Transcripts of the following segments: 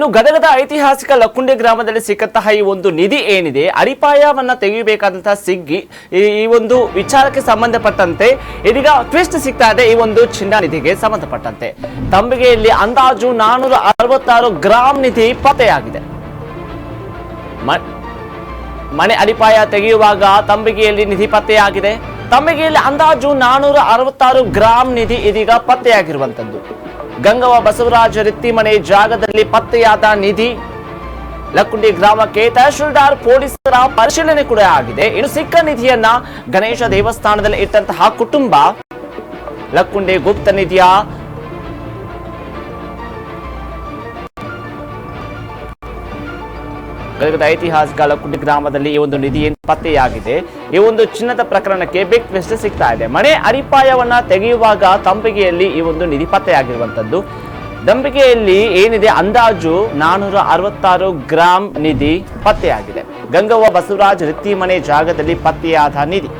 ಇನ್ನು ಗದಗದ ಐತಿಹಾಸಿಕ ಲಕ್ಕುಂಡೆ ಗ್ರಾಮದಲ್ಲಿ ಸಿಕ್ಕಂತಹ ಈ ಒಂದು ನಿಧಿ ಏನಿದೆ, ಅಡಿಪಾಯವನ್ನ ತೆಗೆಯಬೇಕಾದಂತಹ ಸಿಗ್ಗಿ, ಈ ಒಂದು ವಿಚಾರಕ್ಕೆ ಸಂಬಂಧಪಟ್ಟಂತೆ ಇದೀಗ ಟ್ವಿಸ್ಟ್ ಸಿಗ್ತಾ ಇದೆ ಈ ಒಂದು ಚಿನ್ನ ನಿಧಿಗೆ ಸಂಬಂಧಪಟ್ಟಂತೆ. ತಂಬಿಗೆಯಲ್ಲಿ ಅಂದಾಜು ನಾನೂರ ಅರವತ್ತಾರು ಗ್ರಾಂ ನಿಧಿ ಪತ್ತೆಯಾಗಿದೆ. ಮನೆ ಅಡಿಪಾಯ ತೆಗೆಯುವಾಗ ತಂಬಿಗೆಯಲ್ಲಿ ನಿಧಿ ಪತ್ತೆಯಾಗಿದೆ. ತಂಬಿಗೆಯಲ್ಲಿ ಅಂದಾಜು ನಾನೂರ ಅರವತ್ತಾರು ಗ್ರಾಂ ನಿಧಿ ಇದೀಗ ಪತ್ತೆಯಾಗಿರುವಂತದ್ದು ಗಂಗವ್ವ ಬಸವರಾಜ ರಿತ್ತಿಮನೆ ಜಾಗದಲ್ಲಿ ಪತ್ತೆಯಾದ ನಿಧಿ. ಲಕ್ಕುಂಡಿ ಗ್ರಾಮಕ್ಕೆ ತಹಶೀಲ್ದಾರ್ ಪೊಲೀಸರ ಪರಿಶೀಲನೆ ಕೂಡ ಆಗಿದೆ. ಇನ್ನು ಸಿಕ್ಕ ನಿಧಿಯನ್ನ ಗಣೇಶ ದೇವಸ್ಥಾನದಲ್ಲಿ ಇಟ್ಟಂತಹ ಕುಟುಂಬ ಲಕ್ಕುಂಡಿ ಗುಪ್ತ ನಿಧಿಯ ಗದಗದ ಐತಿಹಾಸಿಕ ಲಕ್ಕುಂಡಿ ಗ್ರಾಮದಲ್ಲಿ ಈ ಒಂದು ನಿಧಿ ಪತ್ತೆಯಾಗಿದೆ. ಈ ಒಂದು ಚಿನ್ನದ ಪ್ರಕರಣಕ್ಕೆ ಬಿಗ್ ಟ್ವಿಸ್ಟ್ ಸಿಗ್ತಾ ಇದೆ. ಮನೆ ಅಡಿಪಾಯವನ್ನ ತೆಗೆಯುವಾಗ ತಂಬಿಗೆಯಲ್ಲಿ ಈ ಒಂದು ನಿಧಿ ಪತ್ತೆಯಾಗಿರುವಂತದ್ದು ದಂಬಿಗೆಯಲ್ಲಿ ಏನಿದೆ? ಅಂದಾಜು ನಾನೂರ ಅರವತ್ತಾರು ಗ್ರಾಂ ನಿಧಿ ಪತ್ತೆಯಾಗಿದೆ. ಗಂಗವ್ವ ಬಸವರಾಜ್ ರಿತ್ತಿ ಮನೆ ಜಾಗದಲ್ಲಿ ಪತ್ತೆಯಾದ ನಿಧಿ.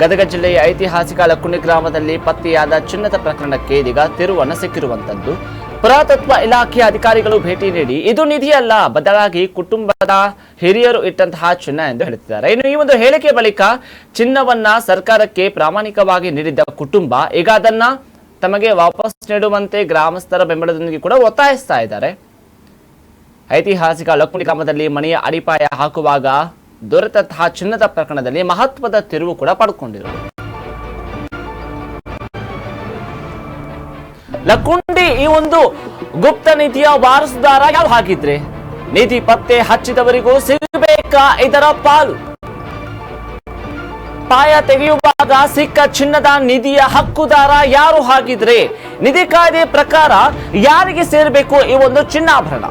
ಗದಗ ಜಿಲ್ಲೆಯ ಐತಿಹಾಸಿಕ ಲಕ್ಕುಂಡಿ ಗ್ರಾಮದಲ್ಲಿ ಪತ್ತೆಯಾದ ಚಿನ್ನದ ಪ್ರಕರಣಕ್ಕೆ ಇದೀಗ ತಿರುವನ್ನು ಸಿಕ್ಕಿರುವಂತದ್ದು. ಪುರಾತತ್ವ ಇಲಾಖೆಯ ಅಧಿಕಾರಿಗಳು ಭೇಟಿ ನೀಡಿ, ಇದು ನಿಧಿಯಲ್ಲ, ಬದಲಾಗಿ ಕುಟುಂಬದ ಹಿರಿಯರು ಇಟ್ಟಂತಹ ಚಿನ್ನ ಎಂದು ಹೇಳುತ್ತಿದ್ದಾರೆ. ಇನ್ನು ಈ ಒಂದು ಹೇಳಿಕೆ ಬಳಿಕ ಚಿನ್ನವನ್ನ ಸರ್ಕಾರಕ್ಕೆ ಪ್ರಾಮಾಣಿಕವಾಗಿ ನೀಡಿದ್ದ ಕುಟುಂಬ ಈಗ ಅದನ್ನ ತಮಗೆ ವಾಪಸ್ ನೀಡುವಂತೆ ಗ್ರಾಮಸ್ಥರ ಬೆಂಬಲದೊಂದಿಗೆ ಕೂಡ ಒತ್ತಾಯಿಸ್ತಾ ಇದ್ದಾರೆ. ಐತಿಹಾಸಿಕ ಲಕ್ಷ್ಮಿ ಗ್ರಾಮದಲ್ಲಿ ಮನೆಯ ಅಡಿಪಾಯ ಹಾಕುವಾಗ ದೊರೆತಂತಹ ಚಿನ್ನದ ಪ್ರಕರಣದಲ್ಲಿ ಮಹತ್ವದ ತಿರುವು ಕೂಡ ಪಡ್ಕೊಂಡಿರು. ಲಕ್ಕುಂಡಿ ಈ ಒಂದು ಗುಪ್ತ ನಿಧಿಯ ವಾರಸುದಾರ ಯಾವ ಹಾಕಿದ್ರೆ? ನಿಧಿ ಪತ್ತೆ ಹಚ್ಚಿದವರಿಗೂ ಸಿಗಬೇಕಾ ಇದರ ಪಾಲು? ಪಾಯ ತೆಗೆಯುವಾಗ ಸಿಕ್ಕ ಚಿನ್ನದ ನಿಧಿಯ ಹಕ್ಕುದಾರ ಯಾರು ಹಾಗಿದ್ರೆ ನಿಧಿ ಕಾಯ್ದೆ ಪ್ರಕಾರ ಯಾರಿಗೆ ಸೇರಬೇಕು ಈ ಒಂದು ಚಿನ್ನಾಭರಣ?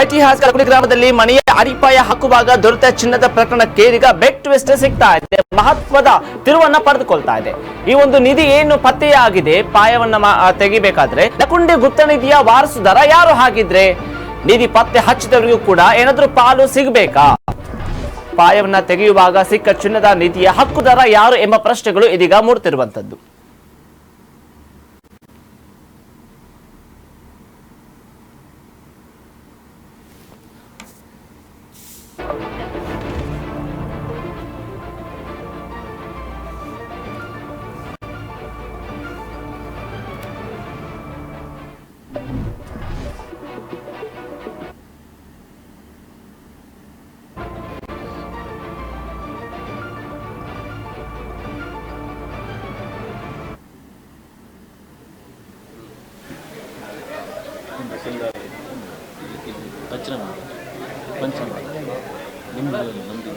ಐತಿಹಾಸಿಕ ಲಕ್ಕುಂಡಿ ಗ್ರಾಮದಲ್ಲಿ ಮನೆಯ ಅಡಿಪಾಯ ಹಾಕುವಾಗ ದೊರೆತ ಚಿನ್ನದ ಪ್ರಕರಣಕ್ಕೆ ಈಗ ಬೆಕ್ ಟ್ವಿಸ್ಟ್ ಸಿಗ್ತಾ ಇದೆ. ಮಹತ್ವದ ತಿರುವನ್ನ ಪಡೆದುಕೊಳ್ತಾ ಇದೆ. ಈ ಒಂದು ನಿಧಿ ಏನು ಪತ್ತೆಯಾಗಿದೆ? ಪಾಯವನ್ನ ತೆಗಿಬೇಕಾದ್ರೆ ಲಕುಂಡಿ ಗುಪ್ತ ನಿಧಿಯ ವಾರಸುದಾರ ಯಾರು ಹಾಗಿದ್ರೆ ನಿಧಿ ಪತ್ತೆ ಹಚ್ಚಿದವರಿಗೂ ಕೂಡ ಏನಾದ್ರೂ ಪಾಲು ಸಿಗಬೇಕಾ? ಪಾಯವನ್ನ ತೆಗೆಯುವಾಗ ಸಿಕ್ಕ ಚಿನ್ನದ ನಿಧಿಯ ಹಕ್ಕುದಾರ ಯಾರು ಎಂಬ ಪ್ರಶ್ನೆಗಳು ಇದೀಗ ಮೂಡ್ತಿರುವಂತದ್ದು ಪಂಚಮ ಪಂಚಮ ನಿಮ್ಮದು ನಮ್ಮದು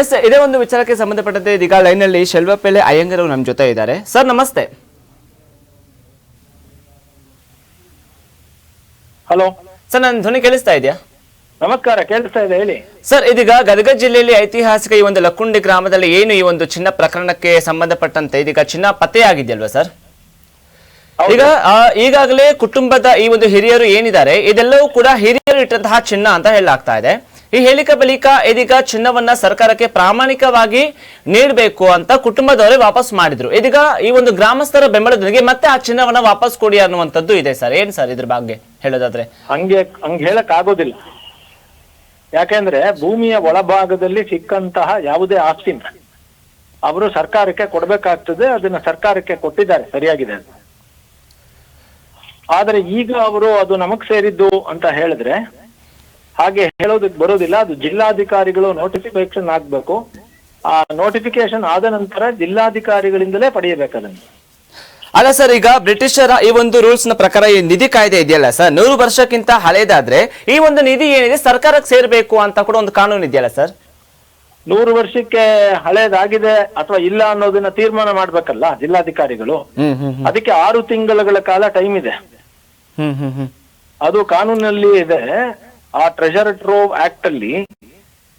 ಎಸ್ ಇದೇ ಒಂದು ವಿಚಾರಕ್ಕೆ ಸಂಬಂಧಪಟ್ಟಂತೆ ಇದೀಗ ಲೈನ್ನಲ್ಲಿ ಶೆಲ್ವಪೆಲೆ ಅಯ್ಯಂಗರ್ ಅವರು ನಮ್ಮ ಜೊತೆ ಇದ್ದಾರೆ. ಸರ್ ನಮಸ್ತೆ. ಹಲೋ. ಸರ್ ನನ್ನ ಧ್ವನಿ ಕೇಳಿಸ್ತಾ ಇದೆಯಾ? ನಮಸ್ಕಾರ ಕೇಳಿಸ್ತಾ ಇದೆ ಹೇಳಿ. ಸರ್ ಇದೀಗ ಗದಗ ಜಿಲ್ಲೆಯಲ್ಲಿ ಐತಿಹಾಸಿಕ ಈ ಒಂದು ಲಕ್ಕುಂಡಿ ಗ್ರಾಮದಲ್ಲಿ ಏನು ಈ ಒಂದು ಚಿನ್ನ ಪ್ರಕರಣಕ್ಕೆ ಸಂಬಂಧಪಟ್ಟಂತೆ ಇದೀಗ ಚಿನ್ನ ಪತ್ತೆಯಾಗಿದೆಯಲ್ವಾ ಸರ್? ಈಗ ಈಗಾಗಲೇ ಕುಟುಂಬದ ಈ ಒಂದು ಹಿರಿಯರು ಏನಿದ್ದಾರೆ ಇದೆಲ್ಲವೂ ಕೂಡ ಹಿರಿಯರು ಇಟ್ಟಂತಹ ಚಿನ್ನ ಅಂತ ಹೇಳಲಾಗ್ತಾ ಇದೆ. ಈ ಹೇಳಿಕೆ ಬಳಿಕ ಇದೀಗ ಚಿನ್ನವನ್ನ ಸರ್ಕಾರಕ್ಕೆ ಪ್ರಾಮಾಣಿಕವಾಗಿ ನೀಡಬೇಕು ಅಂತ ಕುಟುಂಬದವರೇ ವಾಪಸ್ ಮಾಡಿದ್ರು. ಇದೀಗ ಈ ಒಂದು ಗ್ರಾಮಸ್ಥರ ಬೆಂಬಲದೊಂದಿಗೆ ಮತ್ತೆ ಆ ಚಿನ್ನವನ್ನ ವಾಪಸ್ ಕೊಡಿ ಅನ್ನುವಂಥದ್ದು ಇದೆ ಸರ್. ಏನ್ ಸರ್ ಇದ್ರ ಬಗ್ಗೆ ಹೇಳೋದಾದ್ರೆ? ಹಂಗೆ, ಹಂಗ್ ಹೇಳಕ್ ಆಗೋದಿಲ್ಲ. ಯಾಕೆಂದ್ರೆ ಭೂಮಿಯ ಒಳಭಾಗದಲ್ಲಿ ಸಿಕ್ಕಂತಹ ಯಾವುದೇ ಆಸ್ತಿನ ಅವರು ಸರ್ಕಾರಕ್ಕೆ ಕೊಡ್ಬೇಕಾಗ್ತದೆ, ಅದನ್ನ ಸರ್ಕಾರಕ್ಕೆ ಕೊಟ್ಟಿದ್ದಾರೆ, ಸರಿಯಾಗಿದೆ. ಆದ್ರೆ ಈಗ ಅವರು ಅದು ನಮಗ್ ಸೇರಿದ್ದು ಅಂತ ಹೇಳಿದ್ರೆ ಹಾಗೆ ಹೇಳೋದಕ್ಕೆ ಬರೋದಿಲ್ಲ. ಅದು ಜಿಲ್ಲಾಧಿಕಾರಿಗಳು ನೋಟಿಫಿಕೇಶನ್ ಆಗ್ಬೇಕು ಆ ನೋಟಿಫಿಕೇಶನ್ ಆದ ನಂತರ ಜಿಲ್ಲಾಧಿಕಾರಿಗಳಿಂದಲೇ ಪಡೆಯಬೇಕು ಅದನ್ನು. ಅಲ್ಲ ಸರ್ ಈಗ ಬ್ರಿಟಿಷರ ಈ ಒಂದು ರೂಲ್ಸ್ನ ಪ್ರಕಾರ ಈ ನಿಧಿ ಕಾಯ್ದೆ ಇದೆಯಲ್ಲ ಸರ್? ನೂರು ವರ್ಷಕ್ಕಿಂತ ಹಳೇದಾದ್ರೆ ಈ ಒಂದು ನಿಧಿ ಏನಿದೆ ಸರ್ಕಾರಕ್ಕೆ ಸೇರ್ಬೇಕು ಅಂತ ಕೂಡ ಒಂದು ಕಾನೂನು ಇದೆಯಲ್ಲ ಸರ್? ನೂರು ವರ್ಷಕ್ಕೆ ಹಳೇದಾಗಿದೆ ಅಥವಾ ಇಲ್ಲ ಅನ್ನೋದನ್ನ ತೀರ್ಮಾನ ಮಾಡ್ಬೇಕಲ್ಲ ಜಿಲ್ಲಾಧಿಕಾರಿಗಳು. ಅದಕ್ಕೆ ಆರು ತಿಂಗಳುಗಳ ಕಾಲ ಟೈಮ್ ಇದೆ. ಅದು ಕಾನೂನಲ್ಲಿ ಇದೆ. ಆ ಟ್ರೆಜರ್ ಟ್ರೋವ್ ಆಕ್ಟ್ ಅಲ್ಲಿ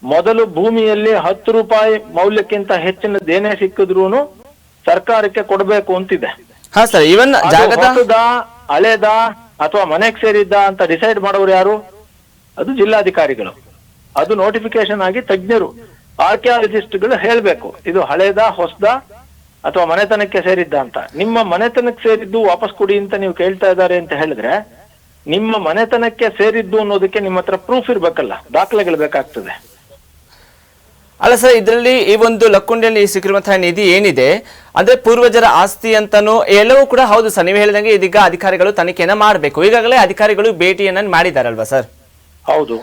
ಮೊದಲು ಭೂಮಿಯಲ್ಲಿ ಹತ್ತು ರೂಪಾಯಿ ಮೌಲ್ಯಕ್ಕಿಂತ ಹೆಚ್ಚಿನದೇನೇ ಸಿಕ್ಕಿದ್ರು ಸರ್ಕಾರಕ್ಕೆ ಕೊಡಬೇಕು ಅಂತಿದೆ. ಹಾ ಸರ್ ಇವನ್ ಅದು ಜಾಗದ ಹೊಸದ ಹಳೇದ ಅಥವಾ ಮನೆಗೆ ಸೇರಿದ್ದ ಅಂತ ಡಿಸೈಡ್ ಮಾಡೋರು ಯಾರು? ಅದು ಜಿಲ್ಲಾಧಿಕಾರಿಗಳು. ಅದು ನೋಟಿಫಿಕೇಶನ್ ಆಗಿ ತಜ್ಞರು ಆರ್ಕಿಯಾಲಜಿಸ್ಟ್ಗಳು ಹೇಳ್ಬೇಕು ಇದು ಹಳೇದ ಹೊಸದ ಅಥವಾ ಮನೆತನಕ್ಕೆ ಸೇರಿದ್ದ ಅಂತ. ನಿಮ್ಮ ಮನೆತನಕ್ಕೆ ಸೇರಿದ್ದು ವಾಪಸ್ ಕೊಡಿ ಅಂತ ನೀವು ಕೇಳ್ತಾ ಇದ್ದಾರೆ ಅಂತ ಹೇಳಿದ್ರೆ ನಿಮ್ಮ ಮನೆತನಕ್ಕೆ ಸೇರಿದ್ದು ಅನ್ನೋದಕ್ಕೆ ನಿಮ್ಮ ಹತ್ರ ಪ್ರೂಫ್ ಇರ್ಬೇಕಲ್ಲ ದಾಖಲೆಗಳು ಬೇಕಾಗ್ತದೆ. ಅಲ್ಲ ಸರ್ ಇದರಲ್ಲಿ ಈ ಒಂದು ಲಕ್ಕುಂಡಿಯಲ್ಲಿ ಸಿಕ್ಕಿರುವಂತಹ ನಿಧಿ ಏನಿದೆ ಅಂದ್ರೆ ಪೂರ್ವಜರ ಆಸ್ತಿ ಅಂತಾನು ಎಲ್ಲವೂ ಕೂಡ ಹೌದು ಸರ್. ನೀವು ಹೇಳಿದಂಗೆ ಇದೀಗ ಅಧಿಕಾರಿಗಳು ತನಿಖೆಯನ್ನ ಮಾಡಬೇಕು. ಈಗಾಗಲೇ ಅಧಿಕಾರಿಗಳು ಭೇಟಿಯನ್ನ ಮಾಡಿದಾರಲ್ವಾ ಸರ್? ಹೌದು.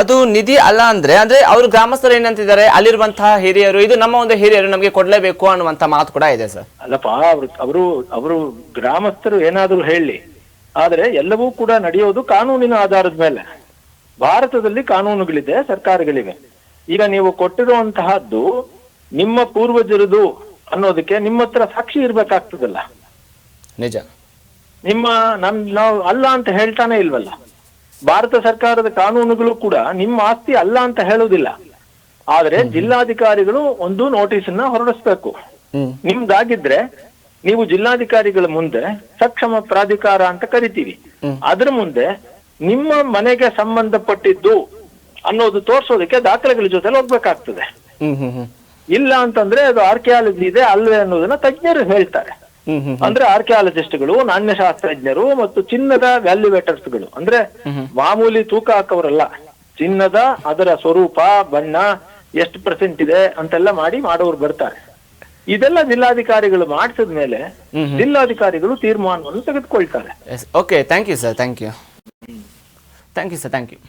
ಅದು ನಿಧಿ ಅಲ್ಲ ಅಂದ್ರೆ ಅಂದ್ರೆ ಅವರು ಗ್ರಾಮಸ್ಥರು ಏನಂತಿದ್ದಾರೆ ಅಲ್ಲಿರುವಂತಹ ಹಿರಿಯರು ಇದು ನಮ್ಮ ಒಂದು ಹಿರಿಯರು ನಮಗೆ ಕೊಡ್ಲೇಬೇಕು ಅನ್ನುವಂತ ಮಾತು ಕೂಡ ಇದೆ ಸರ್. ಅಲ್ಲಪ್ಪ ಅವರು ಅವರು ಅವರು ಗ್ರಾಮಸ್ಥರು ಏನಾದರೂ ಹೇಳಿ ಆದ್ರೆ ಎಲ್ಲವೂ ಕೂಡ ನಡೆಯೋದು ಕಾನೂನಿನ ಆಧಾರದ ಮೇಲೆ. ಭಾರತದಲ್ಲಿ ಕಾನೂನುಗಳಿದೆ ಸರ್ಕಾರಗಳಿವೆ. ಈಗ ನೀವು ಕೊಟ್ಟಿರುವಂತಹದ್ದು ನಿಮ್ಮ ಪೂರ್ವಜರದು ಅನ್ನೋದಕ್ಕೆ ನಿಮ್ಮ ಹತ್ರ ಸಾಕ್ಷಿ ಇರ್ಬೇಕಾಗ್ತದಲ್ಲ. ನಿಜ. ನಿಮ್ಮ ನಮ್ ನಾವು ಅಲ್ಲ ಅಂತ ಹೇಳ್ತಾನೆ ಇಲ್ವಲ್ಲ. ಭಾರತ ಸರ್ಕಾರದ ಕಾನೂನುಗಳು ಕೂಡ ನಿಮ್ಮ ಆಸ್ತಿ ಅಲ್ಲ ಅಂತ ಹೇಳೋದಿಲ್ಲ ಆದ್ರೆ ಜಿಲ್ಲಾಧಿಕಾರಿಗಳು ಒಂದು ನೋಟಿಸ್ ಅನ್ನ ಹೊರಡಿಸ್ಬೇಕು ನಿಮ್ದಾಗಿದ್ರೆ ನೀವು ಜಿಲ್ಲಾಧಿಕಾರಿಗಳ ಮುಂದೆ ಸಕ್ಷಮ ಪ್ರಾಧಿಕಾರ ಅಂತ ಕರಿತೀವಿ. ಅದ್ರ ಮುಂದೆ ನಿಮ್ಮ ಮನೆಗೆ ಸಂಬಂಧಪಟ್ಟಿದ್ದು ಅನ್ನೋದು ತೋರ್ಸೋದಕ್ಕೆ ದಾಖಲೆಗಳ ಜೊತೆ ಹೋಗ್ಬೇಕಾಗ್ತದೆ. ಇಲ್ಲ ಅಂತಂದ್ರೆ ಅದು ಆರ್ಕಿಯಾಲಜಿ ಇದೆ ಅಲ್ವೇ ಅನ್ನೋದನ್ನ ತಜ್ಞರು ಹೇಳ್ತಾರೆ. ಅಂದ್ರೆ ಆರ್ಕಿಯಾಲಜಿಸ್ಟ್ ಅಂದ್ರೆ ಆರ್ಕಿಯಾಲಜಿಸ್ಟ್ಗಳು ನಾಣ್ಯಶಾಸ್ತ್ರಜ್ಞರು ಮತ್ತು ಚಿನ್ನದ ವ್ಯಾಲ್ಯುವೇಟರ್ಸ್ಗಳು. ಅಂದ್ರೆ ಮಾಮೂಲಿ ತೂಕ ಹಾಕವರಲ್ಲ ಚಿನ್ನದ ಅದರ ಸ್ವರೂಪ ಬಣ್ಣ ಎಷ್ಟು ಪರ್ಸೆಂಟ್ ಇದೆ ಅಂತೆಲ್ಲ ಮಾಡಿ ಮಾಡೋರು ಬರ್ತಾರೆ. ಇದೆಲ್ಲ ಜಿಲ್ಲಾಧಿಕಾರಿಗಳು ಮಾಡಿಸಿದ ಮೇಲೆ ಜಿಲ್ಲಾಧಿಕಾರಿಗಳು ತೀರ್ಮಾನವನ್ನು ತೆಗೆದುಕೊಳ್ತಾರೆ. Okay thank you sir thank you thank you sir thank you